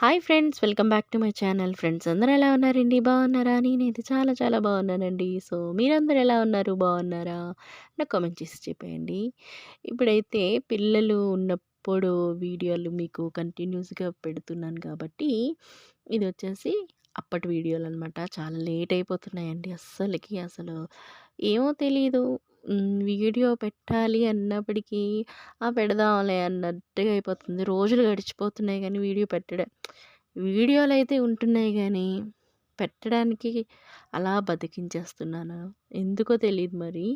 Hi friends welcome back to my channel. Friends అందరూ ఎలా ఉన్నారండి? బాగున్నారా? నేనైతే చాలా చాలా బాగున్నానండి. సో మీరందరూ ఎలా ఉన్నారు? బాగున్నారా? నాకు కామెంట్ చేసి చెప్పేయండి. ఇప్పుడైతే పిల్లలు ఉన్నప్పుడు వీడియోలు మీకు కంటిన్యూస్గా పెడుతున్నాను కాబట్టి ఇది వచ్చేసి అప్పటి వీడియోలు అనమాట చాలా లేట్ అయిపోతున్నాయండి అస్సలకి. అసలు ఏమో తెలీదు. వీడియో పెట్టాలి అన్నప్పటికీ ఆ పెడదాంలే అన్నట్టుగా అయిపోతుంది. రోజులు గడిచిపోతున్నాయి కానీ వీడియో పెట్టడం వీడియోలు అయితే ఉంటున్నాయి కానీ పెట్టడానికి అలా బతికించేస్తున్నాను. ఎందుకో తెలియదు మరి.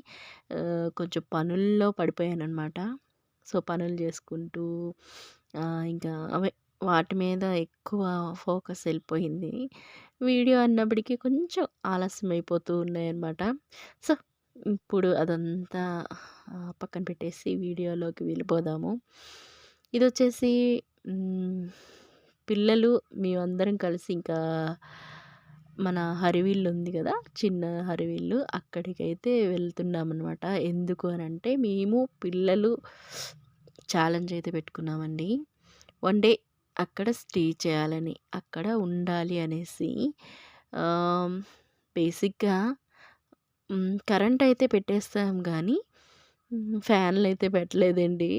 కొంచెం పనుల్లో పడిపోయానమాట సో పనులు చేసుకుంటూ ఇంకా అవే వాటి మీద ఎక్కువ ఫోకస్ వెళ్ళిపోయింది. వీడియో అన్నప్పటికీ కొంచెం ఆలస్యం అయిపోతూ ఉన్నాయన్నమాట. సో ఇప్పుడు అదంతా పక్కన పెట్టేసి వీడియోలోకి వెళ్ళిపోదాము. ఇది వచ్చేసి పిల్లలు మేమందరం కలిసి ఇంకా మన హరివిల్లు ఉంది కదా చిన్న హరివిల్లు అక్కడికైతే వెళ్తున్నామన్నమాట. ఎందుకు అని అంటే మేము పిల్లలు ఛాలెంజ్ అయితే పెట్టుకున్నామండి. వన్ డే అక్కడ స్టే చేయాలని అక్కడ ఉండాలి అనేసి బేసిక్గా కరెంట్ అయితే పెట్టేస్తాం కానీ ఫ్యాన్లు అయితే పెట్టలేదండి.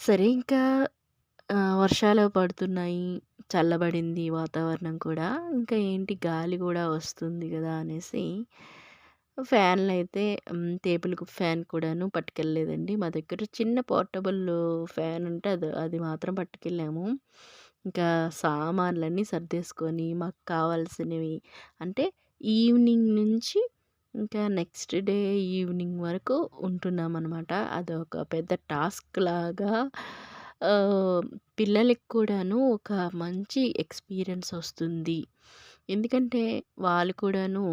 సరే ఇంకా వర్షాలు పడుతున్నాయి చల్లబడింది వాతావరణం కూడా ఇంకా ఏంటి గాలి కూడా వస్తుంది కదా అనేసి ఫ్యాన్లు అయితే టేబుల్ ఫ్యాన్ కూడాను పట్టుకెళ్ళలేదండి. మా దగ్గర చిన్న పోర్టబుల్ ఫ్యాన్ ఉంటే అది అది మాత్రం పట్టుకెళ్ళాము. ఇంకా సామాన్లన్నీ సర్దేసుకొని మాకు కావాల్సినవి అంటే ఈవినింగ్ నుంచి ఇంకా నెక్స్ట్ డే ఈవినింగ్ వరకు ఉంటున్నాం అనమాట అదొక పెద్ద టాస్క్ లాగా. పిల్లలకి కూడాను ఒక మంచి ఎక్స్పీరియన్స్ వస్తుంది. ఎందుకంటే వాళ్ళు కూడాను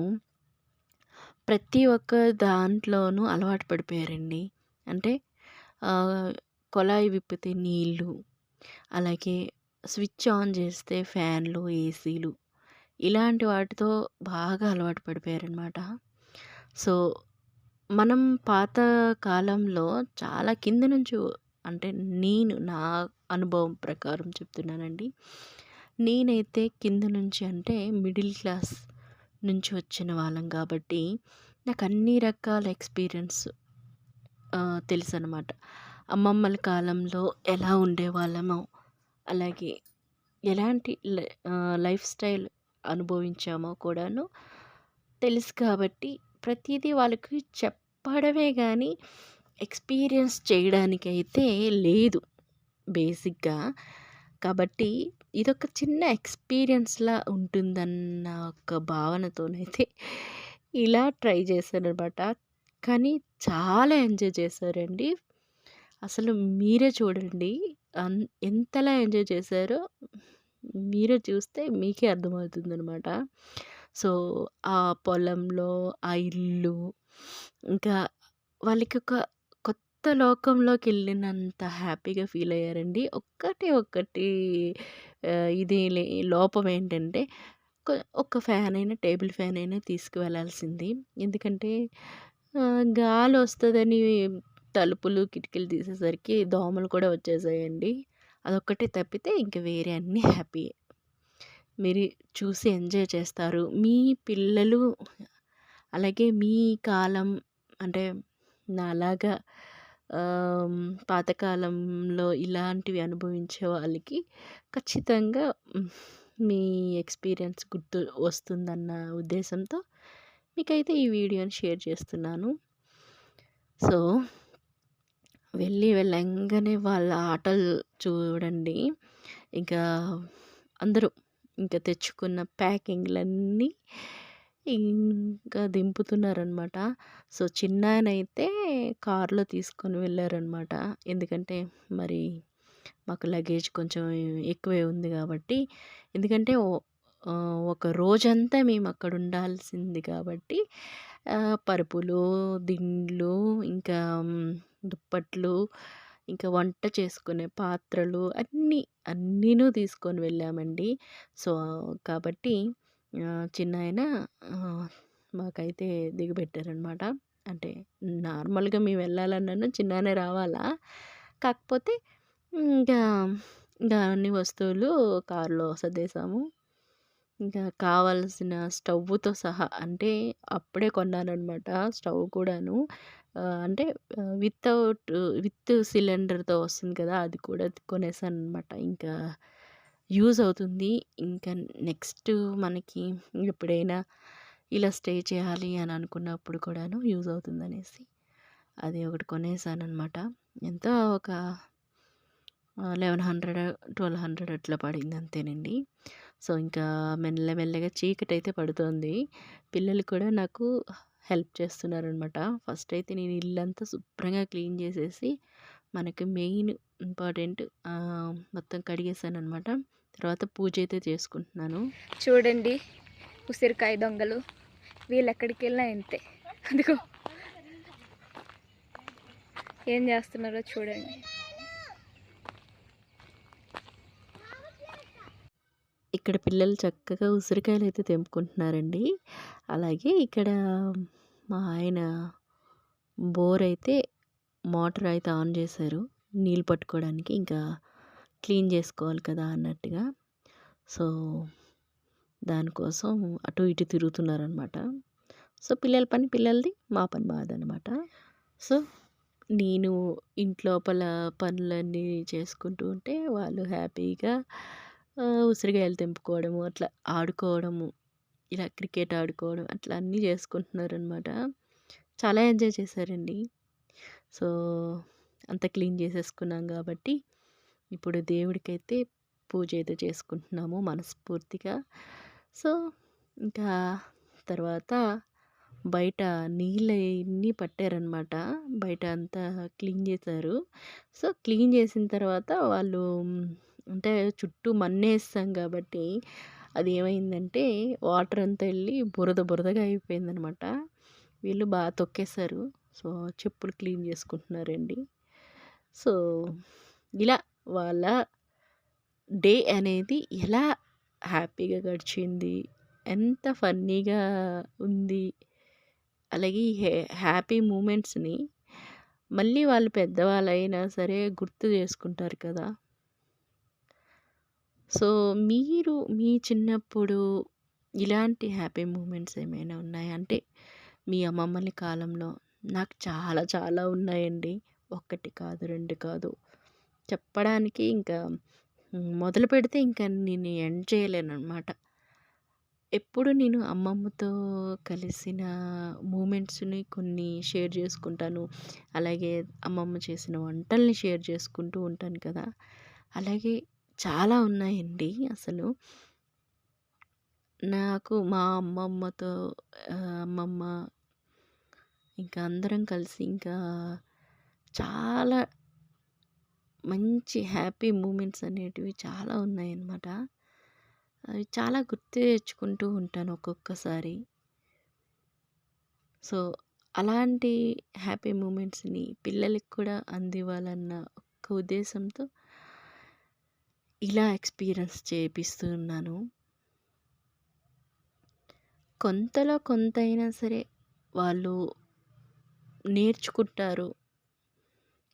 ప్రతి ఒక్క దాంట్లోనూ అలవాటు పడిపోయారండి. అంటే కొలాయి విప్పితే నీళ్ళు అలాగే స్విచ్ ఆన్ చేస్తే ఫ్యాన్లు ఏసీలు ఇలాంటి వాటితో బాగా అలవాటు పడిపోయారనమాట సో మనం పాత కాలంలో చాలా కింద నుంచి అంటే నేను నా అనుభవం ప్రకారం చెప్తున్నానండి. నేనైతే కింద నుంచి అంటే మిడిల్ క్లాస్ నుంచి వచ్చిన వాళ్ళం కాబట్టి నాకు అన్ని రకాల ఎక్స్పీరియన్స్ తెలుసు అనమాట అమ్మమ్మల కాలంలో ఎలా ఉండేవాళ్ళమో అలాగే ఎలాంటి లైఫ్ స్టైల్ అనుభవించామో కూడాను తెలుసు కాబట్టి ప్రతిదీ వాళ్ళకి చెప్పడమే కానీ ఎక్స్పీరియన్స్ చేయడానికైతే లేదు బేసిక్గా. కాబట్టి ఇదొక చిన్న ఎక్స్పీరియన్స్లా ఉంటుందన్న ఒక భావనతోనైతే ఇలా ట్రై చేశారనమాట కానీ చాలా ఎంజాయ్ చేశారండి. అసలు మీరే చూడండి. అన్ ఎంతలా ఎంజాయ్ చేశారో మీరే చూస్తే మీకే అర్థమవుతుందనమాట సో ఆ పొలంలో ఆ ఇల్లు ఇంకా వాళ్ళకి ఒక కొత్త లోకంలోకి వెళ్ళినంత హ్యాపీగా ఫీల్ అయ్యారండి. ఒక్కటి ఒక్కటి ఇది లోపం ఏంటంటే ఒక ఫ్యాన్ అయినా టేబుల్ ఫ్యాన్ అయినా తీసుకువెళ్ళాల్సింది ఎందుకంటే గాలి వస్తుందని తలుపులు కిటికీలు తీసేసరికి దోమలు కూడా వచ్చేసాయండి. అదొక్కటే తప్పితే ఇంక వేరే అన్నీ హ్యాపీయే. మీరు చూసి ఎంజాయ్ చేస్తారు. మీ పిల్లలు అలాగే మీ కాలం అంటే నాలాగా పాతకాలంలో ఇలాంటివి అనుభవించే వాళ్ళకి ఖచ్చితంగా మీ ఎక్స్పీరియన్స్ గుర్తు వస్తుందన్న ఉద్దేశంతో మీకైతే ఈ వీడియోని షేర్ చేస్తున్నాను. సో వెళ్ళి వెళ్ళంగానే వాళ్ళ ఆటలు చూడండి. ఇంకా అందరూ ఇంకా తెచ్చుకున్న ప్యాకింగ్లన్నీ ఇంకా దింపుతున్నారనమాట. సో చిన్నాయనైతే కారులో తీసుకొని వెళ్ళారనమాట. ఎందుకంటే మరి మాకు లగేజ్ కొంచెం ఎక్కువే ఉంది కాబట్టి. ఎందుకంటే ఒక రోజంతా మేము అక్కడ ఉండాల్సింది కాబట్టి పరుపులు దిండ్లు ఇంకా దుప్పట్లు ఇంకా వంట చేసుకునే పాత్రలు అన్నీ అన్నీను తీసుకొని వెళ్ళామండి సో కాబట్టి చిన్నాయన మాకైతే దిగబెట్టారనమాట అంటే నార్మల్గా మేము వెళ్ళాలన్నాను చిన్ననే రావాలా కాకపోతే ఇంకా ఇంకా అన్ని వస్తువులు కారులో సర్దేశాము. ఇంకా కావాల్సిన స్టవ్తో సహా అంటే అప్పుడే కొన్నానమాట స్టవ్ కూడాను. అంటే వితౌట్ విత్ సిలిండర్‌తో వస్తుంది కదా! అది కూడా కొనేసాను అనమాట ఇంకా యూజ్ అవుతుంది. ఇంకా నెక్స్ట్ మనకి ఎప్పుడైనా ఇలా స్టే చేయాలి అని అనుకున్నప్పుడు కూడాను యూజ్ అవుతుందనేసి అది ఒకటి కొనేసాననమాట. ఎంత ఒక లెవెన్ హండ్రెడ్ ట్వెల్వ్ హండ్రెడ్ అట్లా పడింది అంతేనండి. సో, ఇంకా మెల్ల మెల్లగా చీకటి అయితే పడుతోంది. పిల్లలు కూడా నాకు హెల్ప్ చేస్తున్నారనమాట. ఫస్ట్ అయితే నేను ఇల్లంతా శుభ్రంగా క్లీన్ చేసేసి మనకి మెయిన్ ఇంపార్టెంట్ మొత్తం మొత్తం కడిగేసాననమాట. తర్వాత పూజ అయితే చేసుకుంటున్నాను. చూడండి ఉసిరికాయ దొంగలు వీళ్ళు ఎక్కడికి వెళ్ళినా ఇంతే అదిగో ఏం చేస్తున్నారో చూడండి ఇక్కడ పిల్లలు చక్కగా ఉసిరికాయలు అయితే తెంపుకుంటున్నారండి. అలాగే ఇక్కడ మా ఆయన బోర్ అయితే మోటార్ అయితే ఆన్ చేశారు. నీళ్ళు పట్టుకోవడానికి. ఇంకా క్లీన్ చేసుకోవాలి కదా అన్నట్టుగా. సో, దానికోసం అటు ఇటు తిరుగుతున్నారనమాట. సో, పిల్లల పని పిల్లలది. మా పని మాదనమాట. సో, నేను ఇంట్లోపల పనులన్నీ చేసుకుంటూ ఉంటే వాళ్ళు హ్యాపీగా ఉసిరికాయలు తెంపుకోవడము, అట్లా ఆడుకోవడము, ఇలా క్రికెట్ ఆడుకోవడం అట్లా అన్నీ చేసుకుంటున్నారనమాట. చాలా ఎంజాయ్ చేశారండి. సో, అంత క్లీన్ చేసేసుకున్నాం కాబట్టి ఇప్పుడు దేవుడికైతే పూజ అయితే చేసుకుంటున్నాము మనస్ఫూర్తిగా. సో, ఇంకా తర్వాత బయట నీళ్ళు అన్నీ పట్టారనమాట. బయట అంతా క్లీన్ చేశారు. సో, క్లీన్ చేసిన తర్వాత వాళ్ళు అంటే చుట్టూ మన్నేస్తాం కాబట్టి అది ఏమైందంటే వాటర్ అంతా వెళ్ళి బురద బురదగా అయిపోయిందనమాట. వీళ్ళు బాగా తొక్కేసారు. సో, చెప్పులు క్లీన్ చేసుకుంటున్నారండి. సో, ఇలా వాళ్ళ డే అనేది ఎలా హ్యాపీగా గడిచింది, ఎంత ఫన్నీగా ఉంది. అలాగే హే హ్యాపీ మూమెంట్స్‌ని మళ్ళీ వాళ్ళు పెద్దవాళ్ళైనా సరే గుర్తు చేసుకుంటారు కదా! సో, మీరు మీ చిన్నప్పుడు ఇలాంటి హ్యాపీ మూమెంట్స్ ఏమైనా ఉన్నాయా? అంటే మీ అమ్మమ్మల కాలంలో నాకు చాలా చాలా ఉన్నాయండి. ఒక్కటి కాదు, రెండు కాదు. చెప్పడానికి ఇంకా మొదలు మొదలుపెడితే ఇంకా నేను ఎండ్ చేయలేనమాట ఎప్పుడు నేను అమ్మమ్మతో కలిసిన మూమెంట్స్‌ని కొన్ని షేర్ చేసుకుంటాను. అలాగే అమ్మమ్మ చేసిన వంటల్ని షేర్ చేసుకుంటూ ఉంటాను కదా! అలాగే చాలా ఉన్నాయండి అసలు. నాకు మా అమ్మమ్మతో అమ్మమ్మ ఇంకా అందరం కలిసి ఇంకా చాలా మంచి హ్యాపీ మూమెంట్స్ అనేటివి చాలా ఉన్నాయన్నమాట. అవి చాలా గుర్తు తెచ్చుకుంటూ ఉంటాను ఒక్కొక్కసారి. సో, అలాంటి హ్యాపీ మూమెంట్స్‌ని పిల్లలకి కూడా అందివ్వాలన్న ఒక్క ఉద్దేశంతో ఇలా ఎక్స్‌పీరియన్స్ చేపిస్తూ ఉన్నాను. కొంతలో కొంతైనా సరే వాళ్ళు నేర్చుకుంటారు.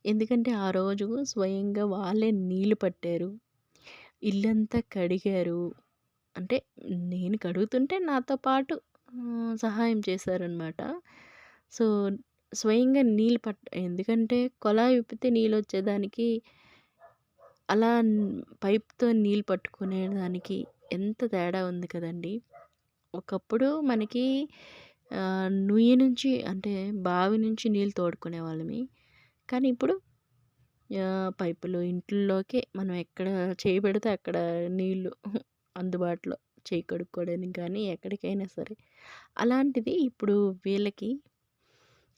ఎందుకంటే ఆ రోజు స్వయంగా వాళ్ళే నీళ్ళు పట్టారు. ఇల్లంతా కడిగారు. అంటే నేను కడుగుతుంటే నాతో పాటు సహాయం చేశారనమాట. సో, స్వయంగా నీళ్ళు పట్ట ఎందుకంటే కొలా విప్పితే నీళ్ళు వచ్చేదానికి అలా పైప్‌తో నీళ్ళు పట్టుకునే దానికి ఎంత తేడా ఉంది కదండీ! ఒకప్పుడు మనకి నుయ్యి నుంచి అంటే బావి నుంచి నీళ్ళు తోడుకునే తోడుకునేవాళ్ళమి. కానీ ఇప్పుడు పైపులు ఇంట్లోకే మనం ఎక్కడ చేయి పెడితే అక్కడ నీళ్ళు అందుబాటులో చేయి కడుక్కోవడానికి కానీ ఎక్కడికైనా సరే. అలాంటిది ఇప్పుడు వీళ్ళకి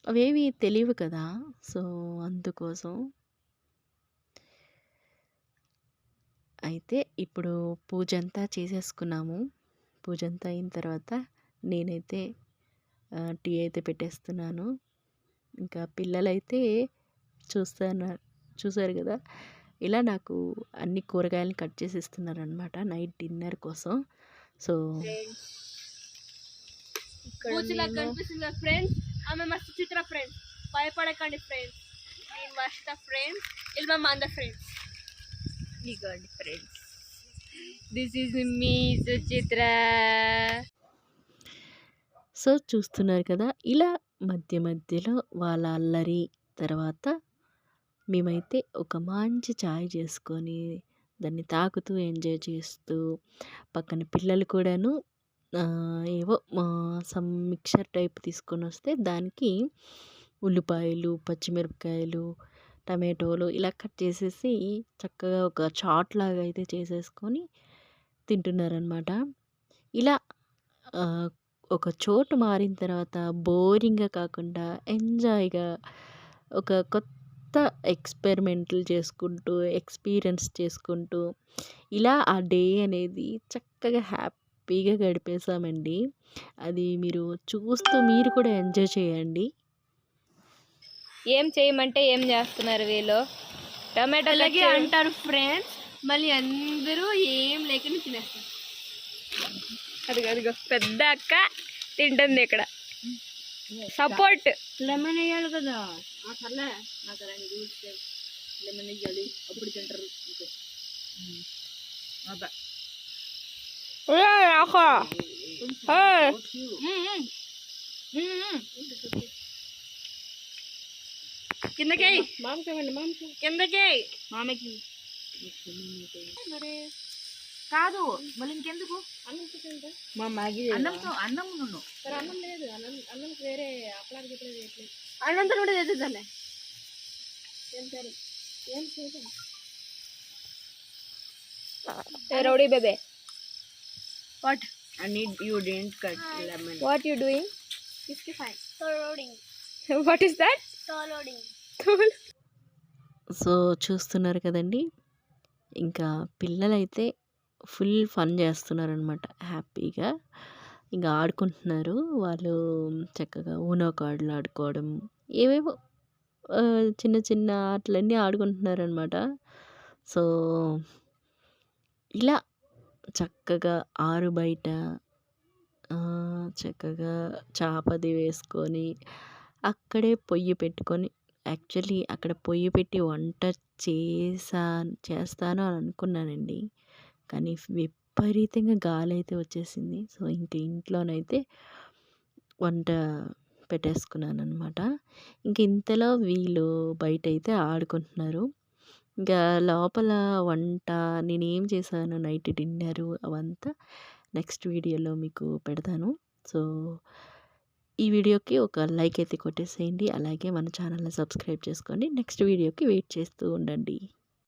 అవేవి తెలియవు కదా! సో, అందుకోసం అయితే ఇప్పుడు పూజంతా చేసేసుకున్నాము. పూజంతా అయిన తర్వాత నేనైతే టీ అయితే పెట్టేస్తున్నాను. ఇంకా పిల్లలైతే చూస్తున్నా చూసారు కదా! ఇలా నాకు అన్ని కూరగాయలను కట్ చేసి ఇస్తున్నారనమాట నైట్ డిన్నర్ కోసం. సో కనిపిస్తుంది ఫ్రెండ్స్ ఆమె మా సుచిత్ర ఫ్రెండ్స్ భయపడకండి ఫ్రెండ్స్ నేను వర్షిత ఫ్రెండ్స్ వీళ్ళు మా మంద ఫ్రెండ్స్ ఇగోండి ఫ్రెండ్స్ దిస్ ఈజ్ మీ సుచిత్ర సో చూస్తున్నారు కదా ఇలా మధ్య మధ్యలో వాళ్ళ అల్లరి తర్వాత మేమైతే ఒక మంచి చాయ్ చేసుకొని దాన్ని తాకుతూ ఎంజాయ్ చేస్తూ పక్కన పిల్లలు కూడాను ఏవో సమ్ మిక్చర్ టైప్ తీసుకొని వస్తే దానికి ఉల్లిపాయలు పచ్చిమిరపకాయలు టమాటోలు ఇలా కట్ చేసేసి చక్కగా ఒక చాట్ లాగా అయితే చేసేసుకొని తింటున్నారనమాట ఇలా ఒక చోటు మారిన తర్వాత బోరింగ్గా కాకుండా ఎంజాయ్గా ఒక కొత్త ఎక్స్పెరిమెంట్లు చేసుకుంటూ ఎక్స్పీరియన్స్ చేసుకుంటూ ఇలా ఆ డే అనేది చక్కగా హ్యాపీగా గడిపేసామండి అది మీరు చూస్తూ మీరు కూడా ఎంజాయ్ చేయండి. ఏం చేయమంటే ఏం చేస్తున్నారు వీళ్ళు? టమాటో అలాగే అంటారు ఫ్రెండ్స్ మళ్ళీ అందరూ ఏం లేకుండా తినేస్తారు. అదిగో అదిగో పెద్ద అక్క తింటుంది ఇక్కడ. సపోర్ట్ లెమన్ వేయాలి కదా. సర్లే. నాకు రూల్స్ లెమన్ వేయాలి. అప్పుడు తింటారు. కిందకి మామకేమండి మామకి కిందకి మామకి కాదు మళ్ళీ ఇంకెందుకు మా మ్యాగీ అన్నంతో అన్నం నువ్వు అన్నం లేదు అన్నం అన్నం వేరే అప్పలాకి చెప్పలేదు చేయట్లేదు అన్నంతో కూడా చేసేదాన్ని ఏం సరే ఏం చేసాను rowdy baby what I need you dent cut lemon what you doing fifty five what is that so చూస్తున్నారు కదండి. ఇంకా పిల్లలైతే ఫుల్ ఫన్ చేస్తున్నారనమాట. హ్యాపీగా. ఇంకా ఆడుకుంటున్నారు. వాళ్ళు చక్కగా ఊనో కార్డులు ఆడుకోవడం ఏవేవో చిన్న చిన్న ఆటలన్నీ ఆడుకుంటున్నారనమాట. సో ఇలా చక్కగా ఆరు బయట చక్కగా చాపది వేసుకొని అక్కడే పొయ్యి పెట్టుకొని యాక్చువల్లీ అక్కడ పొయ్యి పెట్టి వంట చేసా చేస్తాను అని అనుకున్నానండి. కానీ విపరీతంగా గాలి అయితే వచ్చేసింది. సో ఇంక ఇంట్లోనైతే వంట పెట్టేసుకున్నాను అనమాట ఇంక ఇంతలో వీళ్ళు బయట అయితే ఆడుకుంటున్నారు. ఇంకా లోపల వంట నేనేం చేశాను? నైట్ డిన్నరు అవంతా నెక్స్ట్ వీడియోలో మీకు పెడతాను. సో ఈ వీడియోకి ఒక లైక్ అయితే కొట్టేసేయండి. అలాగే మన ఛానల్ని సబ్స్క్రైబ్ చేసుకోండి. నెక్స్ట్ వీడియోకి వెయిట్ చేస్తూ ఉండండి.